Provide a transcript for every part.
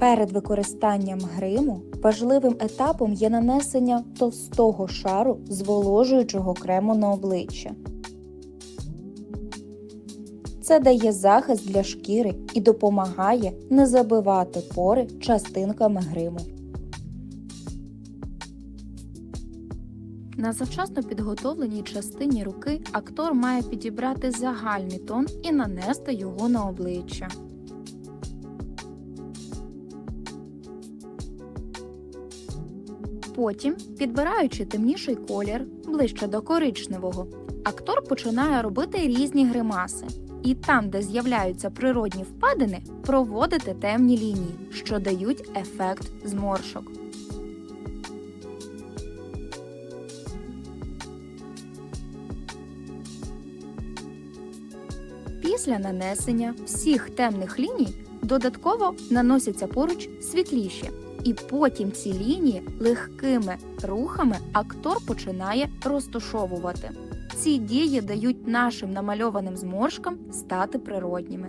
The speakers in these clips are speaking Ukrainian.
Перед використанням гриму важливим етапом є нанесення товстого шару зволожуючого крему на обличчя. Це дає захист для шкіри і допомагає не забивати пори частинками гриму. На завчасно підготовленій частині руки актор має підібрати загальний тон і нанести його на обличчя. Потім, підбираючи темніший колір ближче до коричневого, актор починає робити різні гримаси. І там, де з'являються природні впадини, проводити темні лінії, що дають ефект зморшок. Після нанесення всіх темних ліній додатково наносяться поруч світліші, і потім ці лінії легкими рухами актор починає розташовувати. Ці дії дають нашим намальованим зморшкам стати природніми.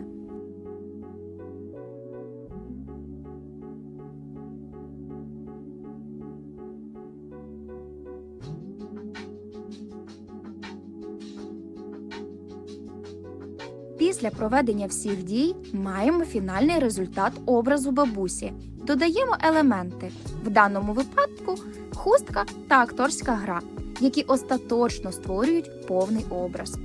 Після проведення всіх дій маємо фінальний результат образу бабусі. Додаємо елементи, в даному випадку хустка та акторська гра, які остаточно створюють повний образ.